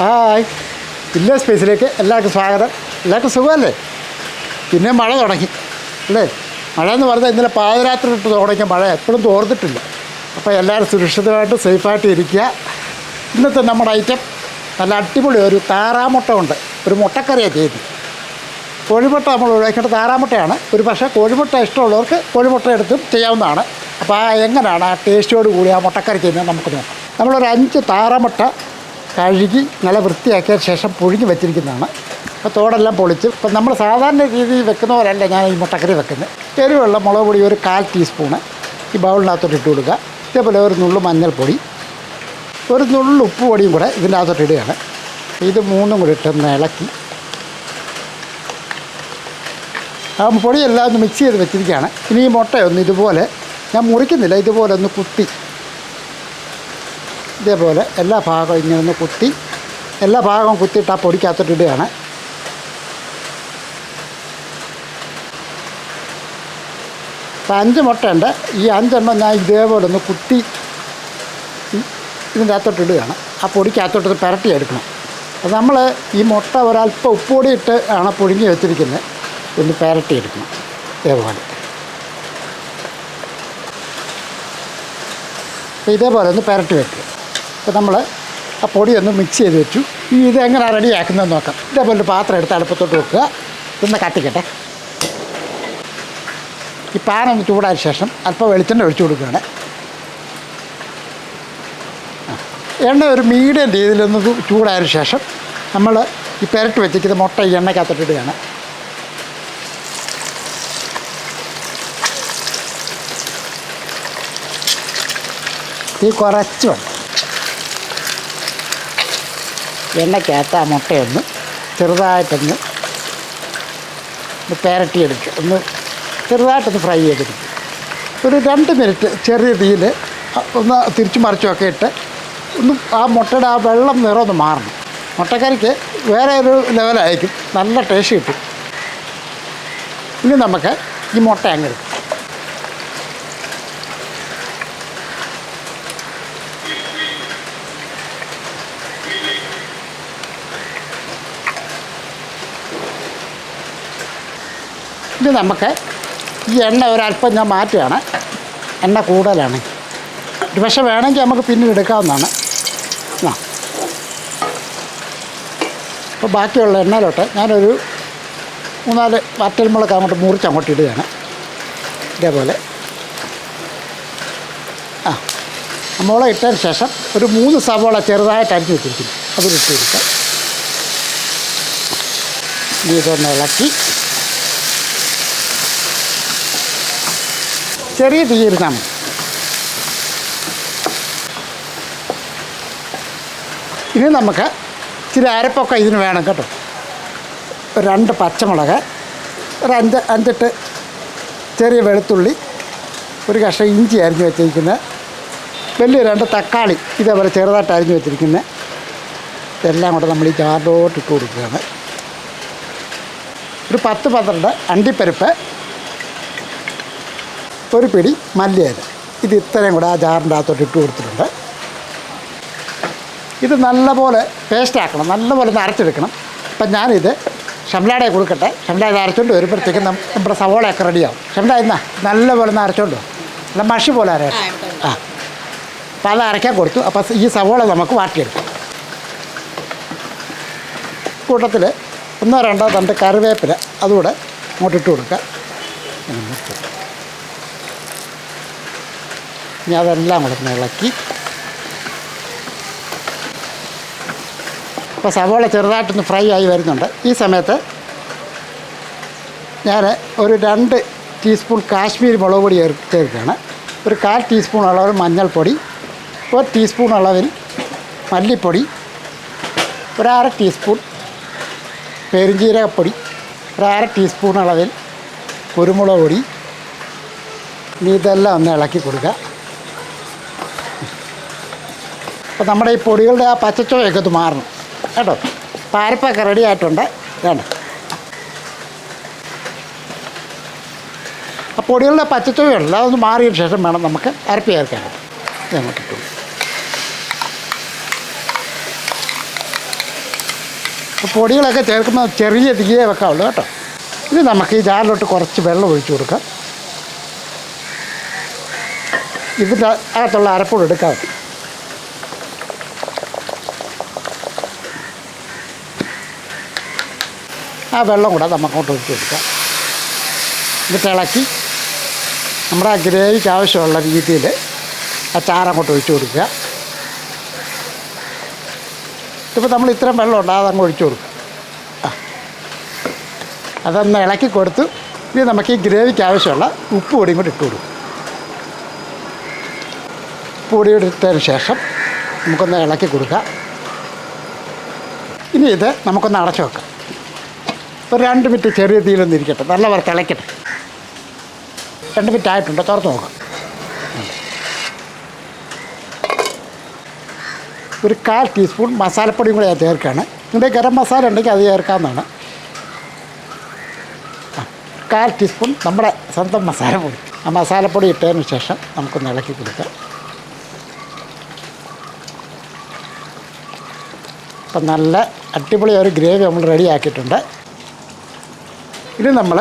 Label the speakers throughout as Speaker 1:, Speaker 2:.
Speaker 1: Hi. ഇല്ല സ്പേസിലേക്ക് എല്ലാവർക്കും സ്വാഗതം. എല്ലാവർക്കും സുഖമല്ലേ? പിന്നെ മഴ തുടങ്ങി. അല്ലേ? മഴ എന്ന് പറഞ്ഞാൽ ഇന്നലെ പാതിരാത്രി ഇട്ട് തുടങ്ങിയ മഴ എപ്പോഴും തോർന്നിട്ടില്ല. അപ്പോൾ എല്ലാവരും സുരക്ഷിതമായിട്ട് സേഫായിട്ട് ഇരിക്കുക. ഇന്നത്തെ നമ്മുടെ ഐറ്റം നല്ല അടിപൊളി ഒരു താറാമുട്ട ഉണ്ട്. ഒരു മുട്ടക്കറിയാണ് ചെയ്ത് കോഴിമുട്ട നമ്മൾ ഒഴിവാക്കേണ്ട താറാമുട്ടയാണ്. ഒരു പക്ഷേ കോഴിമുട്ട ഇഷ്ടമുള്ളവർക്ക് കോഴിമുട്ട എടുത്തും ചെയ്യാവുന്നതാണ്. അപ്പോൾ ആ എങ്ങനെയാണ് ആ ടേസ്റ്റോട് കൂടി ആ മുട്ടക്കറി ചെയ്യുന്നത് നമുക്ക് നോക്കാം. നമ്മളൊരു അഞ്ച് താറാമുട്ട കഴുകി നല്ല വൃത്തിയാക്കിയ ശേഷം പുഴുങ്ങി വെച്ചിരിക്കുന്നതാണ്. അപ്പോൾ തോടെല്ലാം പൊളിച്ച് ഇപ്പം നമ്മൾ സാധാരണ രീതിയിൽ വെക്കുന്ന പോലെയല്ല ഞാൻ ഈ മുട്ടക്കറി വെക്കുന്നത്. എരിവുള്ള മുളക് പൊടി ഒരു കാൽ ടീസ്പൂണ് ഈ ബൗളിനകത്തോട്ട് ഇട്ട് കൊടുക്കുക. ഇതേപോലെ ഒരു നുള്ളു മഞ്ഞൾപ്പൊടി ഒരു നുള്ളു ഉപ്പ് പൊടിയും കൂടെ ഇതിന്റെ അകത്തോട്ട് ഇടുകയാണ്. ഇത് മൂന്നും കൂടി ഇട്ടൊന്ന് ഇളക്കി. ആ പൊടിയെല്ലാം ഒന്ന് മിക്സ് ചെയ്ത് വെച്ചിരിക്കുകയാണ്. ഇനി ഈ മുട്ടയൊന്ന് ഇതുപോലെ ഞാൻ മുറിക്കുന്നില്ല ഇതുപോലെ ഒന്ന് കുത്തി ഇതേപോലെ എല്ലാ ഭാഗവും ഇങ്ങനെ ഒന്ന് കുത്തി എല്ലാ ഭാഗവും കുത്തിയിട്ട് ആ പൊടിക്കകത്തിട്ടിടുകയാണ് അപ്പം അഞ്ച് മുട്ടയുണ്ട്. ഈ അഞ്ചെണ്ണം ഞാൻ ഇതേപോലെ ഒന്ന് കുത്തി ഇതിന്റെ അകത്തോട്ടിടുകയാണ് ആ പൊടിക്കകത്തോട്ട് പുരട്ടി എടുക്കണം അപ്പോൾ നമ്മൾ ഈ മുട്ട ഒരല്പം ഉപ്പുപൊടി ഇട്ട് ആണ് പുഴുങ്ങി വെച്ചിരിക്കുന്നത്. ഒന്ന് പുരട്ടി എടുക്കണം ഇതേപോലെ. അപ്പോൾ ഇതേപോലെ ഒന്ന് പുരട്ടി വെക്കുക. അപ്പോൾ നമ്മൾ ആ പൊടിയൊന്ന് മിക്സ് ചെയ്ത് വെച്ചു. ഈ ഇത് എങ്ങനെയാണ് റെഡിയാക്കുന്നതെന്ന് നോക്കാം. ഇതേപോലെ പാത്രം എടുത്ത് അടുപ്പത്തോട്ട് വെക്കുക. ഇന്ന് കത്തിക്കട്ടെ. ഈ പാൻ ഒന്ന് ചൂടായ ശേഷം അല്പം വെളിച്ചെണ്ണ ഒഴിച്ചു കൊടുക്കുകയാണ്. എണ്ണ ഒരു മീഡിയം രീതിയിലൊന്ന് ചൂടായതിനു ചൂടായ ശേഷം നമ്മൾ ഈ പെരട്ട് വെച്ചിരിക്കുന്ന മുട്ട ഈ എണ്ണക്കകത്തിട്ടിടുകയാണ് തീ കുറച്ച് വേണം എണ്ണയ്ക്കകത്ത് ആ മുട്ടയൊന്ന് ചെറുതായിട്ടൊന്ന് പെരട്ടിയെടുക്കുക. ഒന്ന് ചെറുതായിട്ടൊന്ന് ഫ്രൈ ചെയ്തെടുക്കുക. ഒരു രണ്ട് മിനിറ്റ് ചെറിയ തീയിൽ ഒന്ന് തിരിച്ചു മറിച്ചുമൊക്കെ ഇട്ട് ഒന്ന് ആ മുട്ടയുടെ ആ വെള്ളം നിറം ഒന്ന് മാറണം. മുട്ടക്കറിക്ക് വേറെ ഒരു ലെവലായിരിക്കും നല്ല ടേസ്റ്റ് കിട്ടും. ഇനി നമുക്ക് ഈ മുട്ട അങ്ങ് ഇത് നമുക്ക് ഈ എണ്ണ ഒരല്പം ഞാൻ മാറ്റുകയാണ്. എണ്ണ കൂടുതലാണ്. ഒരു പക്ഷേ വേണമെങ്കിൽ നമുക്ക് പിന്നെ എടുക്കാവുന്നതാണ്. ആ. അപ്പോൾ ബാക്കിയുള്ള എണ്ണയിലോട്ട് ഞാനൊരു മൂന്നാൽ വറ്റൽമുളക് അങ്ങോട്ട് മുറിച്ച് അങ്ങോട്ട് ഇടുകയാണ്. ഇതേപോലെ. ആ. മുളക് ഇട്ടതിന് ശേഷം ഒരു മൂന്ന് സവോള ചെറുതായിട്ട് അരിഞ്ഞ് വെച്ചിരിക്കുന്നു. അതിലിട്ട് കൊടുക്കാം. ഇതൊന്ന് ഇളക്കി. ചെറിയ തീയിരുന്നാൽ മതി. ഇനി നമുക്ക് ഇച്ചിരി അരപ്പൊക്കെ ഇതിന് വേണം കേട്ടോ. ഒരു രണ്ട് പച്ചമുളക് ഒരു അഞ്ച് അഞ്ചെട്ട് ചെറിയ വെളുത്തുള്ളി ഒരു കഷ്ണം ഇഞ്ചി അരിഞ്ഞ് വെച്ചിരിക്കുന്നത് വലിയ രണ്ട് തക്കാളി ഇതേപോലെ ചെറുതായിട്ട് അരിഞ്ഞ് വെച്ചിരിക്കുന്നത് ഇതെല്ലാം കൂടെ നമ്മൾ ഈ ജാറിലോട്ട് ഇട്ട് കൊടുക്കുകയാണ്. ഒരു പത്ത് പന്ത്രണ്ട് അണ്ടിപ്പരിപ്പ് ഒരു പിടി മല്ലിയില. ഇത് ഇത്രയും കൂടെ ആ ജാറിന്റെ അകത്തോട്ട് ഇട്ട് കൊടുത്തിട്ടുണ്ട്. ഇത് നല്ലപോലെ പേസ്റ്റ് ആക്കണം. നല്ലപോലെ ഒന്ന് അരച്ചെടുക്കണം. അപ്പം ഞാനിത് ഷംലാടെ കൊടുക്കട്ടെ. ഷംല ഇത് അരച്ചോണ്ട് വരുമ്പോഴത്തേക്കും നമ്മുടെ സവോളയൊക്കെ റെഡിയാവും ഷംല എന്നാ നല്ലപോലെ ഒന്ന് അരച്ചോണ്ട്. നല്ല മഷി പോലെ അരയാം ആ അപ്പോൾ അത് അരയ്ക്കാൻ കൊടുത്തു. അപ്പോൾ ഈ സവോള നമുക്ക് വാട്ടിയെടുക്കാം. കൂട്ടത്തിൽ ഒന്നോ രണ്ടോ തണ്ട് കറിവേപ്പില അതുകൂടെ അങ്ങോട്ടിട്ട് കൊടുക്കുക ഇങ്ങനെ മുറിച്ച് കൊടുക്കുക. ഇനി അതെല്ലാം കൂടെ ഇളക്കി. അപ്പോൾ സവോള ചെറുതായിട്ടൊന്ന് ഫ്രൈ ആയി വരുന്നുണ്ട്. ഈ സമയത്ത് ഞാൻ ഒരു രണ്ട് ടീസ്പൂൺ കാശ്മീരി മുളക് പൊടി ചേർ- ചേർക്കുകയാണ്. ഒരു കാൽ ടീസ്പൂൺ അളവിൽ മഞ്ഞൾപ്പൊടി ഒരു ടീസ്പൂൺ അളവിൽ മല്ലിപ്പൊടി ഒരര ടീസ്പൂൺ പെരുംജീരകപ്പൊടി ഒരര ടീസ്പൂൺ അളവിൽ കുരുമുളക് പൊടി. ഇതെല്ലാം ഒന്ന് ഇളക്കി കൊടുക്കുക അപ്പോൾ നമ്മുടെ ഈ പൊടികളുടെ ആ പച്ചച്ചുവയൊക്കെ ഇത് മാറണം. കേട്ടോ? പാരപ്പൊക്കെ റെഡി ആയിട്ടുണ്ട്. വേണ്ട ആ പൊടികളുടെ പച്ചച്ചുവയുണ്ടല്ലോ അതൊന്ന് മാറിയതിന് ശേഷം വേണം നമുക്ക് അരപ്പി ചേർക്കാൻ. അങ്ങോട്ട് പൊടികളൊക്കെ ചേർക്കുമ്പോൾ ചെറിയ തീയെ വെക്കാവുള്ളൂ കേട്ടോ? ഇനി നമുക്ക് ഈ ജാറിലോട്ട് കുറച്ച് വെള്ളം ഒഴിച്ചു കൊടുക്കാം. ഇതിന്റെ അകത്തുള്ള അരപ്പൂട് ആ വെള്ളം കൂടെ നമുക്കോട്ട് ഒഴിച്ച് കൊടുക്കാം. എന്നിട്ട് ഇളക്കി നമ്മുടെ ഗ്രേവിക്ക് ആവശ്യമുള്ള രീതിയിൽ ആ ചാറങ്ങോട്ട് ഒഴിച്ച് കൊടുക്കുക. ഇപ്പോൾ നമ്മൾ ഇത്രയും വെള്ളം ഉണ്ട് അതങ്ങ് ഒഴിച്ചു കൊടുക്കുക അതൊന്ന് ഇളക്കി കൊടുത്തു ഇനി നമുക്ക് ഈ ഗ്രേവിക്ക് ആവശ്യമുള്ള ഉപ്പ് പൊടിയും കൂടി ഇട്ട് കൊടുക്കും. ഉപ്പ് പൊടി ഇട്ടതിന് ശേഷം നമുക്കൊന്ന് ഇളക്കി കൊടുക്കാം. ഇനി ഇത് നമുക്കൊന്ന് അടച്ചു വെക്കാം. ഒരു രണ്ട് മിനിറ്റ് ചെറിയ തീയിലൊന്നും ഇരിക്കട്ടെ. നല്ല വേറെ തിളയ്ക്കട്ടെ. രണ്ട് മിനിറ്റ് ആയിട്ടുണ്ട്? തുറന്ന് നോക്കാം. ഒരു കാൽ ടീസ്പൂൺ മസാലപ്പൊടിയും കൂടെ ഞാൻ ചേർക്കുകയാണ്. നിങ്ങളുടെ ഗരം മസാല ഉണ്ടെങ്കിൽ അത് ചേർക്കാവുന്നതാണ്. ആ, കാൽ ടീസ്പൂൺ നമ്മുടെ സ്വന്തം മസാലപ്പൊടി. ആ മസാലപ്പൊടി ഇട്ടതിന് ശേഷം നമുക്കൊന്ന് ഇളക്കി കൊടുക്കാം. അപ്പം നല്ല അടിപൊളി ഒരു ഗ്രേവി നമ്മൾ റെഡി ആക്കിയിട്ടുണ്ട്. ഇനി നമ്മൾ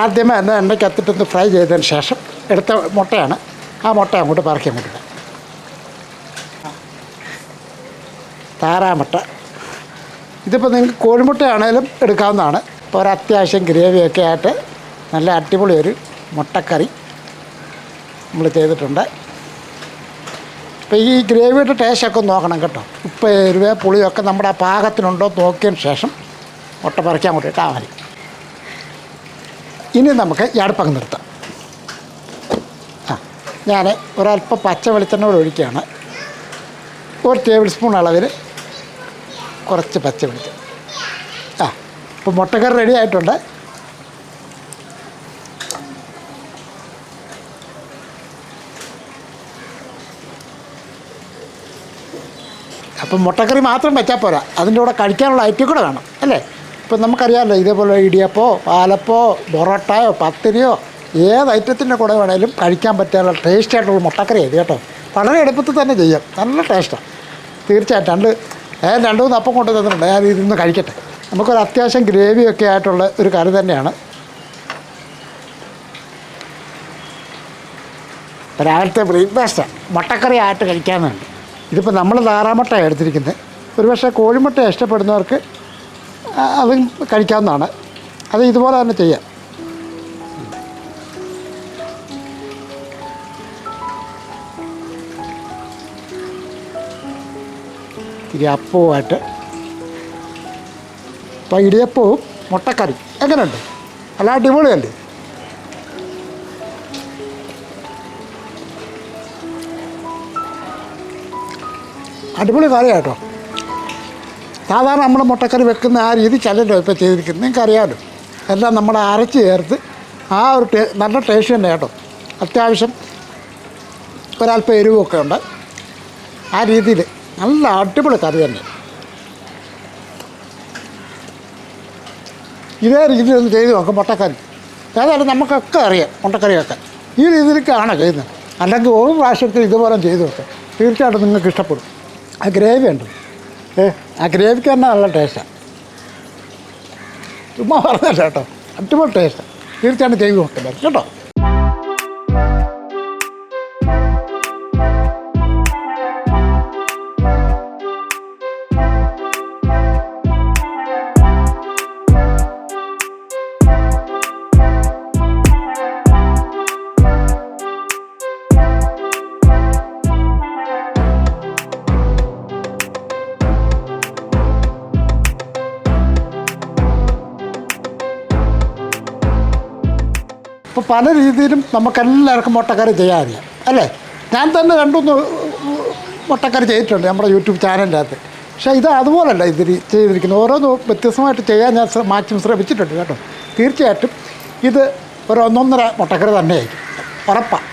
Speaker 1: ആദ്യമേ തന്നെ എണ്ണയ്ക്കത്തിട്ടൊന്ന് ഫ്രൈ ചെയ്തതിന് ശേഷം എടുത്ത മുട്ടയാണ്. ആ മുട്ട അങ്ങോട്ട് പറക്കി അങ്ങോട്ട് താറാമുട്ട. ഇതിപ്പോൾ നിങ്ങൾക്ക് കോഴിമുട്ടയാണേലും എടുക്കാവുന്നതാണ്. ഇപ്പോൾ ഒരു അത്യാവശ്യം ഗ്രേവിയൊക്കെ ആയിട്ട് നല്ല അടിപൊളി ഒരു മുട്ടക്കറി നമ്മൾ ചെയ്തിട്ടുണ്ട്. അപ്പോൾ ഈ ഗ്രേവിയുടെ ടേസ്റ്റൊക്കെ നോക്കണം കേട്ടോ. ഉപ്പ് എരിവ് പുളിയൊക്കെ നമ്മുടെ ആ പാകത്തിനുണ്ടോ നോക്കിയതിന് ശേഷം മുട്ട പറിക്കാൻ അങ്ങോട്ട് മതി. ഇനി നമുക്ക് ഈ നിർത്താം. ആ ഞാൻ ഒരല്പം പച്ച വെളിച്ചെണ്ണ കൂടെ ഒഴിക്കുകയാണ്. ഒരു ടേബിൾ സ്പൂൺ അളവിൽ കുറച്ച് പച്ച വെളിച്ചെണ്ണ. ആ ഇപ്പോൾ മുട്ടക്കറി റെഡി ആയിട്ടുണ്ട്. അപ്പം മുട്ടക്കറി മാത്രം വെച്ചാൽ പോരാ. അതിന്റെ കൂടെ കഴിക്കാനുള്ള ഐറ്റം കൂടെ വേണം അല്ലേ? ഇപ്പം നമുക്കറിയാമല്ലോ ഇതേപോലെ ഇടിയപ്പോ പാലപ്പോ പൊറോട്ടയോ പത്തിരിയോ ഏത് ഐറ്റത്തിന്റെ കൂടെ വേണേലും കഴിക്കാൻ പറ്റാനുള്ള ടേസ്റ്റ് ആയിട്ടുള്ള മുട്ടക്കറി ഇത് കേട്ടോ. വളരെ എളുപ്പത്തിൽ തന്നെ ചെയ്യാം. നല്ല ടേസ്റ്റാണ് തീർച്ചയായിട്ടും രണ്ട് ഞാൻ രണ്ട് മൂന്ന് അപ്പം കൊണ്ട് തന്നിട്ടുണ്ട്. ഞാൻ ഇതൊന്ന് കഴിക്കട്ടെ. നമുക്കൊരു അത്യാവശ്യം ഗ്രേവിയൊക്കെ ആയിട്ടുള്ള ഒരു കറി തന്നെയാണ്. രാവിലത്തെ ബ്രേക്ക്ഫാസ്റ്റാണ് മുട്ടക്കറി ആയിട്ട് കഴിക്കാമെന്നുണ്ട്. ഇതിപ്പോൾ നമ്മൾ താറാമുട്ടയാണ് എടുത്തിരിക്കുന്നത്. ഒരുപക്ഷെ കോഴിമുട്ട ഇഷ്ടപ്പെടുന്നവർക്ക് അതും കഴിക്കാവുന്നതാണ്. അത് ഇതുപോലെ തന്നെ ചെയ്യാം. ഇത്തിരി അപ്പവുമായിട്ട്. അപ്പോൾ ഇടിയപ്പവും മുട്ടക്കറി എങ്ങനെയുണ്ട്? അല്ല അടിപൊളിയല്ലേ അടിപൊളി കറിയാണ് കേട്ടോ. സാധാരണ നമ്മൾ മുട്ടക്കറി വെക്കുന്ന ആ രീതി ചല്ലല്ലോ ഇപ്പോൾ ചെയ്തിരിക്കുന്നത്. നിങ്ങൾക്ക് അറിയാമല്ലോ എല്ലാം നമ്മൾ അരച്ച് ചേർത്ത് ആ ഒരു ടേ നല്ല ടേസ്റ്റ് തന്നെ കേട്ടോ. അത്യാവശ്യം ഒരല്പം എരിവൊക്കെ ഉണ്ട്. ആ രീതിയിൽ നല്ല അടിപൊളി കറി തന്നെ. ഇതേ രീതിയിൽ ഒന്ന് ചെയ്ത് നോക്കാം മുട്ടക്കറി. ഏതായാലും നമുക്കൊക്കെ അറിയാം മുട്ടക്കറിയൊക്കെ. ഈ രീതിയിലേക്കാണ് ചെയ്യുന്നത്. അല്ലെങ്കിൽ ഒരു പ്രാവശ്യത്തിൽ ഇതുപോലെ ചെയ്ത് നോക്കാം. തീർച്ചയായിട്ടും നിങ്ങൾക്ക് ഇഷ്ടപ്പെടും. ആ ഗ്രേവി ഉണ്ട് ഏ ആ ഗ്രേവിക്ക് തന്നെ നല്ല ടേസ്റ്റാണ് ചുമ്മാ പറഞ്ഞ കേട്ടോ. അടിപൊളി ടേസ്റ്റാണ് തീർച്ചയായിട്ടും ചെയ്ത് നോക്കുന്നത് കേട്ടോ? ഇപ്പോൾ പല രീതിയിലും നമുക്കെല്ലാവർക്കും മുട്ടക്കറി അറിയാം അല്ലേ? ഞാൻ തന്നെ രണ്ടൊന്ന് മുട്ടക്കറി ചെയ്തിട്ടുണ്ട് നമ്മുടെ യൂട്യൂബ് ചാനലിന്റെ അകത്ത് പക്ഷേ ഇത് അതുപോലല്ല ഇതിൽ ചെയ്തിരിക്കുന്നത്. ഓരോന്ന് വ്യത്യസ്തമായിട്ട് ചെയ്യാൻ ഞാൻ മാക്സിമം ശ്രമിച്ചിട്ടുണ്ട് കേട്ടോ. തീർച്ചയായിട്ടും ഇത് ഒരു ഒന്നൊന്നര മുട്ടക്കറി തന്നെയായിരിക്കും. ഉറപ്പാണ്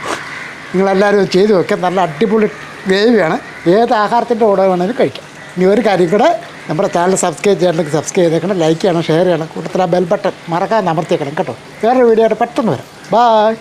Speaker 1: നിങ്ങളെല്ലാവരും ചെയ്തു വെക്കുക നല്ല അടിപൊളി ഗ്രേവിയാണ് ഏത് ആഹാരത്തിന്റെ കൂടെ വേണമെങ്കിലും കഴിക്കാം. ഇനി ഒരു കാര്യം കൂടെ നമ്മുടെ ചാനൽ സബ്സ്ക്രൈബ് ചെയ്യണമെങ്കിൽ സബ്സ്ക്രൈബ് ചെയ്തേക്കണം ലൈക്ക് ചെയ്യണം ഷെയർ ചെയ്യണം. കൂട്ടത്തിൽ ആ ബെൽ ബട്ടൺ മറക്കാതെ അമർത്തിയേക്കണം കേട്ടോ. വേറൊരു വീഡിയോ ആയിട്ട് പെട്ടെന്ന് വരാം. ബായ്